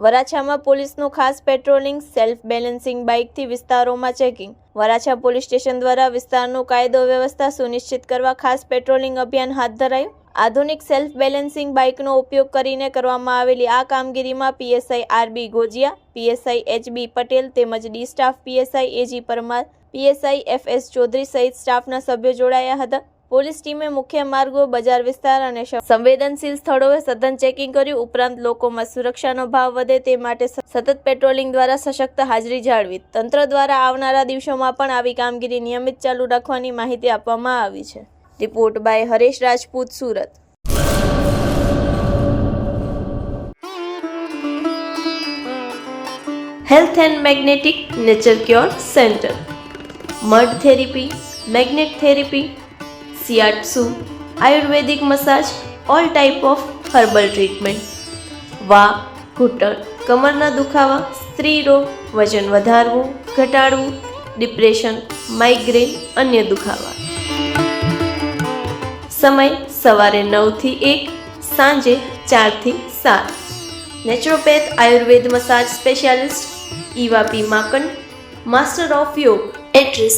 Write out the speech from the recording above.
વરાછામાં પોલીસનું ખાસ patrolling self balancing બાઇકથી વિસ્તારોમાં ચેકિંગ. વરાછા પોલીસ સ્ટેશન દ્વારા વિસ્તારનું કાયદો વ્યવસ્થા સુનિશ્ચિત કરવા ખાસ પેટ્રોલિંગ અભિયાન હાથ ધરાયું. આધુનિક સેલ્ફ બેલેન્સિંગ બાઇકનો ઉપયોગ કરીને કરવામાં આવેલી આ કામગીરીમાં PSI RB Gojiya, PSI HB Patel તેમજ D staff PSI AG Parmar, PSI FS Chaudhary સહિત સ્ટાફના સભ્યો જોડાયા હતા. પોલીસ ટીમે મુખ્ય માર્ગો, બજાર વિસ્તાર અને સંવેદનશીલ સ્થળોએ સઘન ચેકિંગ કર્યું. ઉપરાંત લોકોમાં સુરક્ષાનો ભાવ વધે તે માટે સતત પેટ્રોલિંગ દ્વારા સશક્ત હાજરી જાળવી. તંત્ર દ્વારા આવનારા દિવસોમાં પણ આવી કામગીરી નિયમિત ચાલુ રાખવાની માહિતી આપવામાં આવી છે. Report by Haresh Rajput, Surat. Health and magnetic nature cure centre. Mud therapy, magnet therapy shiatsu Ayurvedic massage all type of herbal treatment વા ઘૂંટણ કમરના દુખાવા સ્ત્રી રોગ વજન વધારવું ઘટાડવું ડિપ્રેશન માઇગ્રેન અન્ય દુખાવા સમય સવારે નવથી એક સાંજે ચારથી સાત naturopath Ayurveda massage specialist Eva P માકન master of યોગ એડ્રેસ